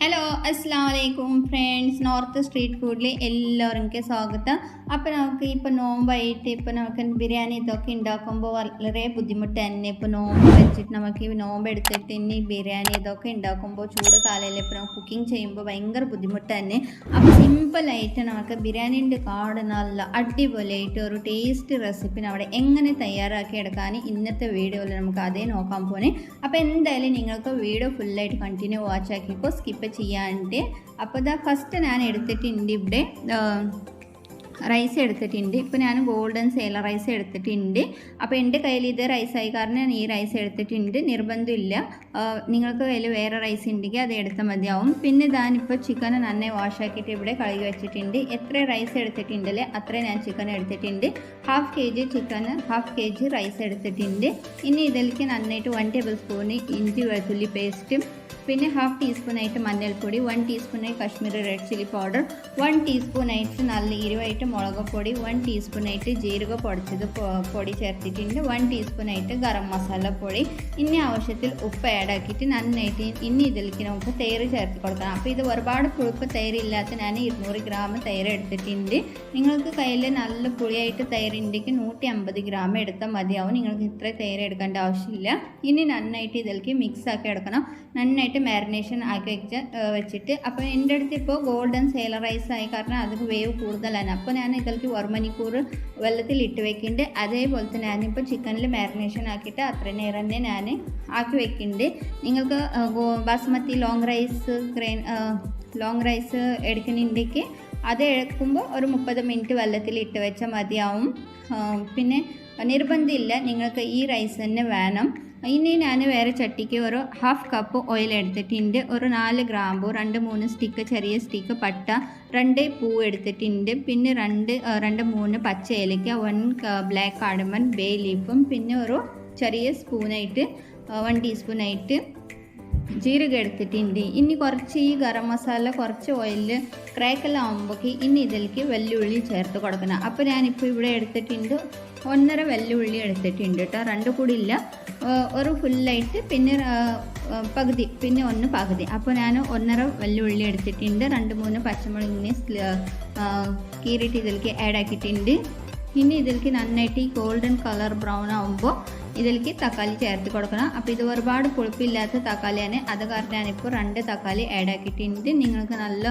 Hello അസ്സാം വലൈക്കും friends north street ഫുഡിൽ എല്ലാവർക്കും സ്വാഗതം. അപ്പോൾ നമുക്ക് ഇപ്പോൾ നോമ്പായിട്ട് ഇപ്പോൾ നമുക്ക് ബിരിയാണി ഇതൊക്കെ ഉണ്ടാക്കുമ്പോൾ വളരെ ബുദ്ധിമുട്ട് തന്നെ. ഇപ്പോൾ നോമ്പ് വെച്ചിട്ട് നമുക്ക് നോമ്പ് എടുത്തിട്ട് ഇനി ബിരിയാണി ഇതൊക്കെ ഉണ്ടാക്കുമ്പോൾ ചൂട് കാലയിൽ ഇപ്പോൾ കുക്കിംഗ് ചെയ്യുമ്പോൾ ഭയങ്കര ബുദ്ധിമുട്ട് തന്നെ. അപ്പോൾ സിമ്പിളായിട്ട് നമുക്ക് ബിരിയാണീന്റെ കാട് നല്ല അടിപൊളിയായിട്ട് ഒരു ടേസ്റ്റ് റെസിപ്പി അവിടെ എങ്ങനെ തയ്യാറാക്കി എടുക്കാൻ ഇന്നത്തെ വീഡിയോയിൽ നമുക്ക് അതേ നോക്കാൻ പോണേ. അപ്പോൾ എന്തായാലും നിങ്ങൾക്ക് വീഡിയോ ഫുള്ളായിട്ട് കണ്ടിന്യൂ വാച്ച് ആക്കിക്കോ സ്കിപ്പ് ചെയ്യാണ്ട് അപ്പോൾ ഇതാ ഫസ്റ്റ് ഞാൻ എടുത്തിട്ടുണ്ട് ഇവിടെ റൈസ് എടുത്തിട്ടുണ്ട്. ഇപ്പോൾ ഞാൻ ഗോൾഡൻ സേല റൈസ് എടുത്തിട്ടുണ്ട്. അപ്പോൾ എന്റെ കയ്യിൽ ഇത് റൈസായി കാരണം ഞാൻ ഈ റൈസ് എടുത്തിട്ടുണ്ട്. നിർബന്ധമില്ല. നിങ്ങൾക്ക് കയ്യിൽ വേറെ റൈസ് ഉണ്ടെങ്കിൽ അത് എടുത്താൽ മതിയാവും. പിന്നെ ഞാനിപ്പോൾ ചിക്കൻ നന്നായി വാഷാക്കിയിട്ട് ഇവിടെ കഴുകി വെച്ചിട്ടുണ്ട്. എത്ര റൈസ് എടുത്തിട്ടുണ്ടല്ലേ അത്രയും ഞാൻ ചിക്കൻ എടുത്തിട്ടുണ്ട്. Half K G chicken half K G rice എടുത്തിട്ടുണ്ട്. ഇനി ഇതിലേക്ക് നന്നായിട്ട് വൺ ടേബിൾ സ്പൂൺ ഇഞ്ചി വെളുത്തുള്ളി പേസ്റ്റും പിന്നെ ഹാഫ് ടീസ്പൂൺ ആയിട്ട് മഞ്ഞൾപ്പൊടി വൺ ടീസ്പൂൺ ആയിട്ട് Kashmiri red chilli powder one teaspoon ആയിട്ട് നല്ല ഇരുവായിട്ട് മുളക് പൊടി വൺ ടീസ്പൂൺ ആയിട്ട് ജീരക പൊടിച്ചത് പൊടി ചേർത്തിട്ടുണ്ട് വൺ ടീസ്പൂൺ ആയിട്ട് ഗരം മസാല പൊടി. ഇനി ആവശ്യത്തിൽ ഉപ്പ് ആഡ് ആക്കിയിട്ട് നന്നായിട്ട് ഇനി ഇതിലേക്ക് നമുക്ക് തൈര് ചേർത്ത് കൊടുക്കണം. അപ്പോൾ ഇത് ഒരുപാട് പുളിപ്പ് തൈര് ഇല്ലാത്ത ഞാൻ ഇരുന്നൂറ് ഗ്രാം തൈര് എടുത്തിട്ടുണ്ട്. നിങ്ങൾക്ക് കയ്യിൽ നല്ല പുളിയായിട്ട് തൈര് ഉണ്ടെങ്കിൽ നൂറ്റി അമ്പത് ഗ്രാം എടുത്താൽ മതിയാവും. നിങ്ങൾക്ക് ഇത്ര തൈര് എടുക്കേണ്ട ആവശ്യമില്ല. ഇനി നന്നായിട്ട് ഇതിലേക്ക് മിക്സ് ആക്കി എടുക്കണം. നന്നായിട്ട് മാരിനേഷൻ ആക്കി വെച്ച് വെച്ചിട്ട് അപ്പോൾ എന്റെ അടുത്ത് ഇപ്പോൾ ഗോൾഡൻ സേല റൈസ് ആയി. കാരണം അത് വേവ് കൂടുതലാണ്. അപ്പോൾ ഞാൻ ഇതിലേക്ക് ഒരു മണിക്കൂർ വെള്ളത്തിൽ ഇട്ട് വെക്കുന്നുണ്ട് അതേപോലെ തന്നെ ഞാനിപ്പോൾ ചിക്കനിൽ മാരിനേഷൻ ആക്കിയിട്ട് അത്ര നേരം തന്നെ ഞാൻ ആക്കി വെക്കുന്നുണ്ട് നിങ്ങൾക്ക് basmati long rice grain long rice എടുക്കുന്നുണ്ടെങ്കിൽ അത് എടുക്കുമ്പോൾ ഒരു മുപ്പത് മിനിറ്റ് വെള്ളത്തിൽ ഇട്ട് വെച്ചാൽ മതിയാവും. പിന്നെ നിർബന്ധമില്ല നിങ്ങൾക്ക് ഈ റൈസ് തന്നെ വേണം. ഇനി ഞാൻ വേറെ ചട്ടിക്ക് ഒരു ഹാഫ് കപ്പ് ഓയിൽ എടുത്തിട്ടുണ്ട് ഒരു നാല് ഗ്രാമ്പു രണ്ട് മൂന്ന് സ്റ്റിക്ക് ചെറിയ സ്റ്റിക്ക് പട്ട രണ്ട് പൂ എടുത്തിട്ടുണ്ട് പിന്നെ രണ്ട് രണ്ട് മൂന്ന് പച്ച ഏലക്ക വൺ ബ്ലാക്ക് കാടമൻ ബേ ലീഫും പിന്നെ ഒരു ചെറിയ സ്പൂണായിട്ട് വൺ ടീസ്പൂണായിട്ട് ജീരക എടുത്തിട്ടുണ്ട് ഇനി കുറച്ച് ഈ ഗരം മസാല കുറച്ച് ഓയിലിൽ ക്രാക്കെല്ലാം ആകുമ്പോഴേക്ക് ഇനി ഇതിലേക്ക് വെല്ലുള്ളി ചേർത്ത് കൊടുക്കണം. അപ്പോൾ ഞാനിപ്പോൾ ഇവിടെ എടുത്തിട്ടുണ്ട് ഒന്നര വെല്ലുള്ളി എടുത്തിട്ടുണ്ട് കേട്ടോ. രണ്ട് കൂടി ഇല്ല. ഒരു ഫുള്ളായിട്ട് പിന്നെ പകുതി പിന്നെ ഒന്ന് പകുതി. അപ്പോൾ ഞാൻ ഒന്നര വെല്ലുള്ളി എടുത്തിട്ടുണ്ട്. രണ്ട് മൂന്ന് പച്ചമുളക് ഇങ്ങനെ കീറിയിട്ട് ഇതിലേക്ക് ആഡ് ആക്കിയിട്ടുണ്ട്. ഇനി ഇതിലേക്ക് നന്നായിട്ട് ഈ ഗോൾഡൻ കളർ ബ്രൗൺ ആകുമ്പോൾ ഇതിലേക്ക് തക്കാളി ചേർത്ത് കൊടുക്കണം. അപ്പോൾ ഇത് ഒരുപാട് പുളിപ്പില്ലാത്ത തക്കാളിയാണ്. അത് കാരണം ഞാനിപ്പോൾ രണ്ട് തക്കാളി ആഡ് ആക്കിയിട്ടുണ്ട്. നിങ്ങൾക്ക് നല്ല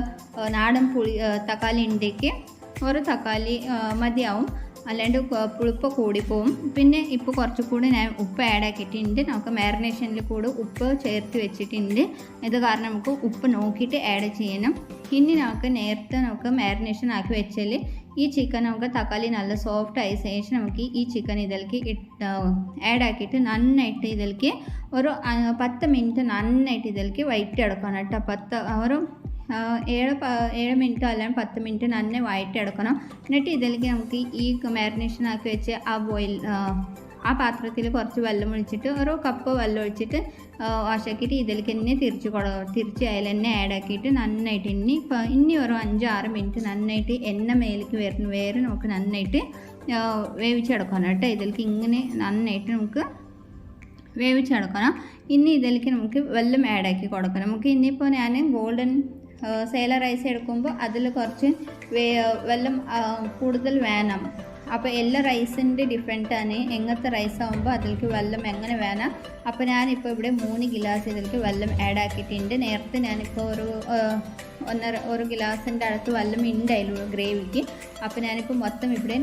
നാടൻ പുളി തക്കാളി ഉണ്ടെങ്കിൽ ഒരു തക്കാളി മതിയാവും. അല്ലാണ്ട് പുളിപ്പ് കൂടിപ്പോവും. പിന്നെ ഇപ്പോൾ കുറച്ചുകൂടി ഞാൻ ഉപ്പ് ആഡ് ആക്കിയിട്ടുണ്ട്. നമുക്ക് മാരിനേഷനിൽ കൂടെ ഉപ്പ് ചേർത്ത് വെച്ചിട്ടുണ്ട്. ഇത് കാരണം നമുക്ക് ഉപ്പ് നോക്കിയിട്ട് ആഡ് ചെയ്യണം. ഇനി നമുക്ക് നേരത്തെ നമുക്ക് മാരിനേഷൻ ആക്കി വെച്ചാൽ ഈ ചിക്കൻ നമുക്ക് തക്കാളി നല്ല സോഫ്റ്റ് ആയ ശേഷം നമുക്ക് ഈ ചിക്കൻ ഇതിലേക്ക് ഇട്ട് ആഡ് ആക്കിയിട്ട് നന്നായിട്ട് ഇതിലേക്ക് ഒരു പത്ത് മിനിറ്റ് നന്നായിട്ട് ഇതിലേക്ക് വൈറ്റ് എടുക്കണം കേട്ടോ. പത്ത് ഒരു ഏഴ് ഏഴ് മിനിറ്റോ അല്ലെങ്കിൽ പത്ത് മിനിറ്റ് നന്നെ വഴറ്റിയെടുക്കണം എന്നിട്ട് ഇതിലേക്ക് നമുക്ക് ഈ മാരിനേഷൻ ആക്കി വെച്ച് ആ ബോയിൽ ആ പാത്രത്തിൽ കുറച്ച് വെള്ളം ഒഴിച്ചിട്ട് ഒരു കപ്പ് വെള്ളം ഒഴിച്ചിട്ട് വാഷാക്കിയിട്ട് ഇതിലേക്ക് തന്നെ തിരിച്ച് കൊട തിരിച്ച് അതിൽ തന്നെ ആഡ് ആക്കിയിട്ട് നന്നായിട്ട് ഇനി ഇനി ഒരു അഞ്ച് ആറ് മിനിറ്റ് നന്നായിട്ട് എണ്ണ മേലേക്ക് വരുന്ന വേറെ നമുക്ക് നന്നായിട്ട് വേവിച്ചെടുക്കണം കേട്ടോ. ഇതിലേക്ക് ഇങ്ങനെ നന്നായിട്ട് നമുക്ക് വേവിച്ചെടുക്കണം. ഇനി ഇതിലേക്ക് നമുക്ക് വെള്ളം ആഡ് ആക്കി കൊടുക്കണം. നമുക്ക് ഇനിയിപ്പോൾ ഞാൻ ഗോൾഡൻ സേല റൈസ് എടുക്കുമ്പോൾ അതിൽ കുറച്ച് വേ വെള്ളം കൂടുതൽ വേണം. അപ്പോൾ എല്ലാ റൈസിന്റെ ഡിഫറെന്റാണ് എങ്ങനത്തെ റൈസ് ആകുമ്പോൾ അതിലേക്ക് വെള്ളം എങ്ങനെ വേണം. അപ്പോൾ ഞാനിപ്പോൾ ഇവിടെ മൂന്ന് ഗ്ലാസ് ഇതിലേക്ക് വെള്ളം ആഡ് ആക്കിയിട്ടുണ്ട്. നേരത്തെ ഞാനിപ്പോൾ ഒരു ഒന്നര ഒരു ഗ്ലാസിന്റെ അടുത്ത് വെള്ളം ഉണ്ടായിരുന്നു ഗ്രേവിക്ക് അപ്പോൾ ഞാനിപ്പോൾ മൊത്തം ഇവിടെ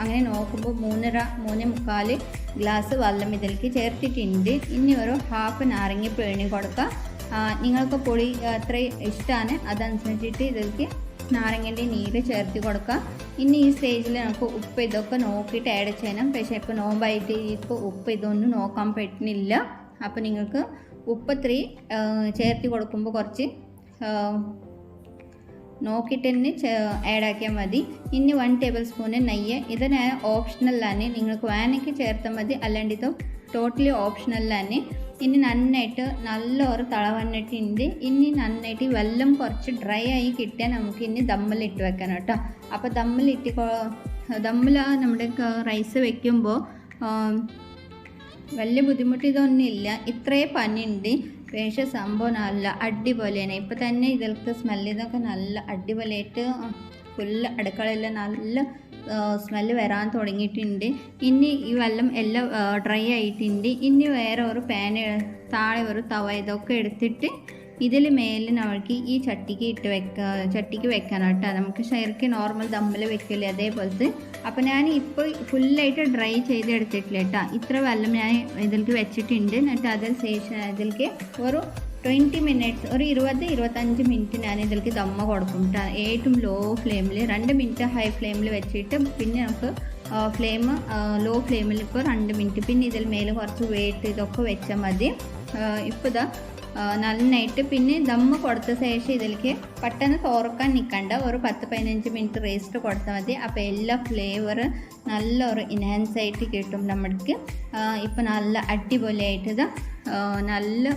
അങ്ങനെ നോക്കുമ്പോൾ മൂന്നര മൂന്ന് മുക്കാൽ ഗ്ലാസ് വെള്ളം ഇതിലേക്ക് ചേർത്തിട്ടുണ്ട്. ഇനി ഒരു ഹാഫ് നാരങ്ങ പിഴിഞ്ഞ് കൊടുക്കുക നിങ്ങൾക്ക് പൊടി അത്ര ഇഷ്ടമാണ് അതനുസരിച്ചിട്ട് ഇതിലേക്ക് നാരങ്ങന്റെ നീര് ചേർത്ത് കൊടുക്കുക ഇനി ഈ സ്റ്റേജിൽ നമുക്ക് ഉപ്പ് ഇതൊക്കെ നോക്കിയിട്ട് ആഡ് ചെയ്യണം. പക്ഷേ ഇപ്പോൾ നോമ്പായിട്ട് ഇപ്പോൾ ഉപ്പ് ഇതൊന്നും നോക്കാൻ പറ്റുന്നില്ല. അപ്പോൾ നിങ്ങൾക്ക് ഉപ്പ് ഇത്രയും ചേർത്ത് കൊടുക്കുമ്പോൾ കുറച്ച് നോക്കിയിട്ട് തന്നെ ആഡ് ആക്കിയാൽ മതി. ഇനി വൺ ടേബിൾ സ്പൂണ് നെയ്യ്. ഇത് ഞാൻ ഓപ്ഷണലാണ് നിങ്ങൾക്ക് വേണമെങ്കിൽ ചേർത്താൽ മതി. അല്ലാണ്ട് ഇത് ടോട്ടലി ഓപ്ഷണലാണ് ഇനി നന്നായിട്ട് നല്ലൊരു തള വന്നിട്ടുണ്ട് ഇനി നന്നായിട്ട് വെള്ളം കുറച്ച് ഡ്രൈ ആയി കിട്ടിയാൽ നമുക്ക് ഇനി ദമ്മിലിട്ട് വെക്കണം കേട്ടോ. അപ്പോൾ ദമ്മിലിട്ട് ദമ്മിൽ നമ്മുടെ റൈസ് വെക്കുമ്പോൾ വലിയ ബുദ്ധിമുട്ട് ഇതൊന്നുമില്ല. ഇത്രേ പനിയുണ്ട്. പക്ഷേ സംഭവം നല്ല അടിപൊളിയാണ്. ഇപ്പം തന്നെ ഇതിലത്തെ സ്മെല്ല് ഇതൊക്കെ നല്ല അടിപൊളിയായിട്ട് ഫുള്ള് അടുക്കളയിൽ നല്ല സ്മെല്ല് വരാൻ തുടങ്ങിയിട്ടുണ്ട്. ഇനി ഈ വെള്ളം എല്ലാം ഡ്രൈ ആയിട്ടുണ്ട്. ഇനി വേറെ ഒരു പാന് താഴെ ഒരു തവ ഇതൊക്കെ എടുത്തിട്ട് ഇതിൽ മേലിൽ നമുക്ക് ഈ ചട്ടിക്ക് ഇട്ട് വെക്ക ചട്ടിക്ക് വെക്കണം കേട്ടോ. നമുക്ക് ശരിക്ക് നോർമൽ ദമ്മിൽ വെക്കില്ല അതേപോലത്തെ. അപ്പോൾ ഞാൻ ഇപ്പോൾ ഫുള്ളായിട്ട് ഡ്രൈ ചെയ്ത് എടുത്തിട്ടില്ല കേട്ടോ. ഇത്ര വെള്ളം ഞാൻ ഇതിലേക്ക് വെച്ചിട്ടുണ്ട്. എന്നിട്ട് അതിൽ ശേഷം ഇതിലേക്ക് ഒരു ട്വന്റി മിനിറ്റ്സ് ഒരു ഇരുപത് ഇരുപത്തഞ്ച് മിനിറ്റ് ഞാൻ ഇതിലേക്ക് ദമ്മ കൊടുക്കും ഏറ്റവും ലോ ഫ്ലെയിമിൽ രണ്ട് മിനിറ്റ് ഹൈ ഫ്ലെയിമിൽ വെച്ചിട്ട് പിന്നെ നമുക്ക് ഫ്ലെയിം ലോ ഫ്ലെയിമിൽ ഇപ്പോൾ രണ്ട് മിനിറ്റ് പിന്നെ ഇതിൽ മേലെ കുറച്ച് വെയിറ്റ് ഇതൊക്കെ വെച്ചാൽ മതി. ഇപ്പോൾ ഇതാ നന്നായിട്ട് പിന്നെ ദമ്മ് കൊടുത്ത ശേഷം ഇതിലേക്ക് പെട്ടെന്ന് തുറക്കാൻ നിൽക്കണ്ട ഒരു പത്ത് പതിനഞ്ച് മിനിറ്റ് റേസ്റ്റ് കൊടുത്താൽ മതി. അപ്പോൾ എല്ലാ ഫ്ലേവർ നല്ല ഒരു ഇൻഹാൻസ് ആയിട്ട് കിട്ടും നമ്മൾക്ക്. ഇപ്പം നല്ല അടിപൊളിയായിട്ട് ഇതാ നല്ല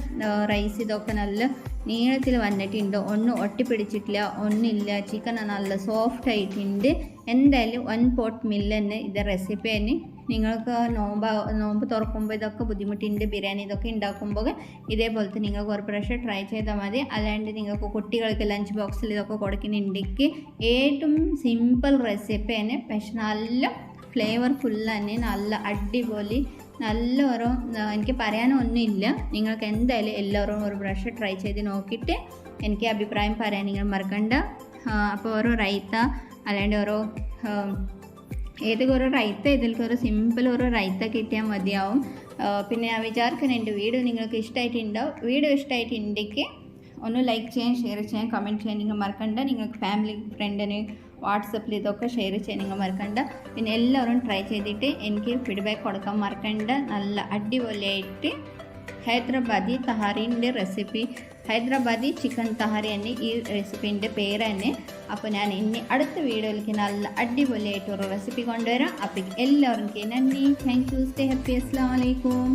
റൈസ് ഇതൊക്കെ നല്ല നീളത്തിൽ വന്നിട്ടുണ്ട്. ഒന്നും ഒട്ടിപ്പിടിച്ചിട്ടില്ല ഒന്നുമില്ല. ചിക്കൻ നല്ല സോഫ്റ്റ് ആയിട്ടുണ്ട്. എന്തായാലും വൺ പോട്ട് മില്ല് ഇത് റെസിപ്പി തന്നെ. നിങ്ങൾക്ക് നോമ്പ് നോമ്പ് തുറക്കുമ്പോൾ ഇതൊക്കെ ബുദ്ധിമുട്ടുണ്ട് ബിരിയാണി ഇതൊക്കെ ഉണ്ടാക്കുമ്പോൾ ഇതേപോലത്തെ നിങ്ങൾക്ക് ഒരു പ്രാവശ്യം ട്രൈ ചെയ്താൽ മതി. അല്ലാണ്ട് നിങ്ങൾക്ക് കുട്ടികൾക്ക് ലഞ്ച് ബോക്സിൽ ഇതൊക്കെ കൊടുക്കുന്നുണ്ടെങ്കിൽ ഏറ്റവും സിമ്പിൾ റെസിപ്പി തന്നെ. പക്ഷെ നല്ല ഫ്ലേവർഫുൾ തന്നെ നല്ല അടിപൊളി നല്ല ഓരോ എനിക്ക് പറയാനൊന്നുമില്ല. നിങ്ങൾക്ക് എന്തായാലും എല്ലാവരും ഒരു ബ്രഷ് ട്രൈ ചെയ്ത് നോക്കിയിട്ട് എനിക്ക് അഭിപ്രായം പറയാൻ നിങ്ങൾ മറക്കണ്ട. അപ്പോൾ ഓരോ റൈത്ത അല്ലാണ്ട് ഓരോ ഏതൊക്കെ ഒരു റൈത്ത ഇതിൽക്ക് ഒരു സിമ്പിൾ ഒരു റൈത്ത കിട്ടിയാൽ മതിയാവും. പിന്നെ ഞാൻ വിചാരിക്കുന്നുണ്ട് വീഡിയോ നിങ്ങൾക്ക് ഇഷ്ടമായിട്ടുണ്ടാവും വീഡിയോ ഇഷ്ടമായിട്ടുണ്ടെങ്കിൽ ഒന്ന് ലൈക്ക് ചെയ്യാൻ ഷെയർ ചെയ്യാൻ കമന്റ് ചെയ്യാൻ നിങ്ങൾ മറക്കണ്ട. നിങ്ങൾക്ക് ഫാമിലി ഫ്രണ്ടിന് വാട്സപ്പിൽ ഇതൊക്കെ ഷെയർ ചെയ്യാൻ നിങ്ങൾ മറക്കണ്ട. പിന്നെ എല്ലാവരും ട്രൈ ചെയ്തിട്ട് എനിക്ക് ഫീഡ്ബാക്ക് കൊടുക്കാൻ മറക്കണ്ട. നല്ല അടിപൊളിയായിട്ട് ഹൈദരാബാദി തഹാറിന്റെ റെസിപ്പി ഹൈദരാബാദി ചിക്കൻ തഹാരി തന്നെ ഈ റെസിപ്പീന്റെ പേര് തന്നെ. അപ്പോൾ ഞാൻ ഇനി അടുത്ത വീഡിയോയിലേക്ക് നല്ല അടിപൊളിയായിട്ട് ഒരു റെസിപ്പി കൊണ്ടുവരാം. അപ്പോൾ എല്ലാവർക്കും നന്ദി. താങ്ക് യു സ്റ്റേ ഹാപ്പി അസ്സാം വലൈക്കും